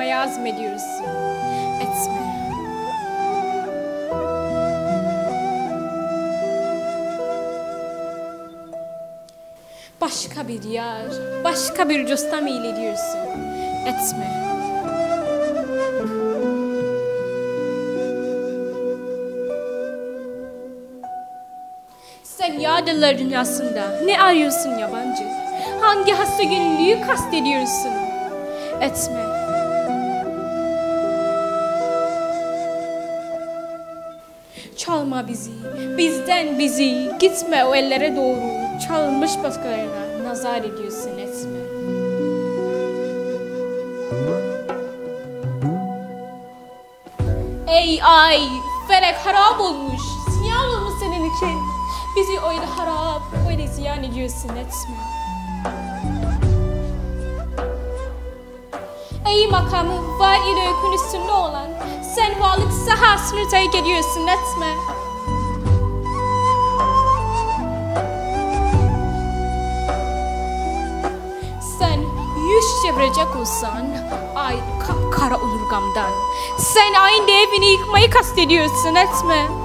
Bizi bırakmaya azmediyorsun. Etme. Başka bir yer, başka bir cüstem eylediyorsun. Etme. Sen yağdılar dünyasında ne arıyorsun yabancı? Hangi hasta günlüğü kastediyorsun? Etme. Çalma bizi, bizden bizi, gitme o ellere doğru. Çalınmış başkalarına nazar ediyorsun etme. Ey ay, felek harap olmuş, ziyan olmuş senin için. Bizi öyle harap, öyle ziyan ediyorsun etme. Ey makamı var ile ökün üstünde olan, sen varlık sahasını terk ediyorsun etme. Sen yüz çevirecek olsan, ay kapkara olur gamdan. Sen aynı evini yıkmayı kastediyorsun etme.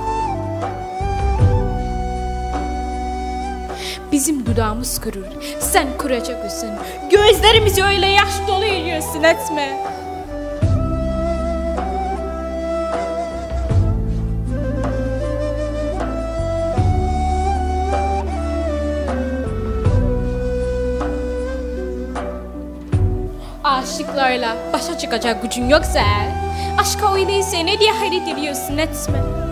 Bizim dudağımız kurur, sen kuracak olsun. Gözlerimizi öyle yaş dolu ediyorsun etme. Aşıklarla başa çıkacak gücün yoksa Aşka öyleyse ne diye hayret ediyorsun etme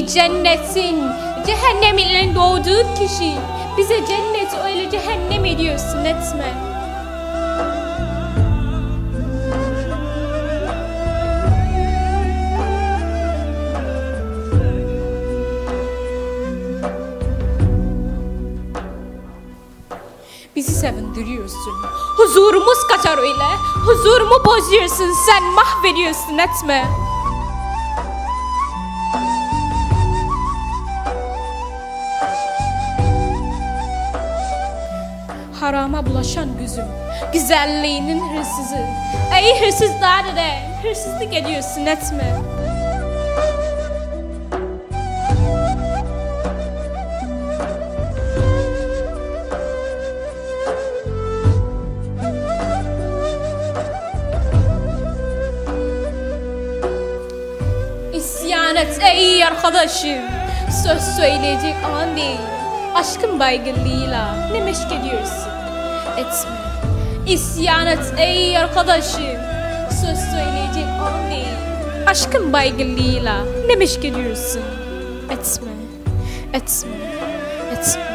Ey cennetin cehennemin doğduğu kişi Bize cennet öyle cehennem ediyorsun etme Bizi sevindiriyorsun. Huzurumuz kaçar öyle. Huzurumu bozuyorsun sen mahvediyorsun etme. Harama bulaşan gözüm, güzelliğinin hırsızı. Ey hırsızlar de, hırsızlık ediyorsun etme. İsyan et ey arkadaşım Söz söyleyecek an değil Aşkın baygınlığıyla ne meşk ediyorsun Etme. İsyan et ey arkadaşım. Söz söyleyecek değil. Aşkın baygınlığıyla ne ediyorsun? Etme Etme Etme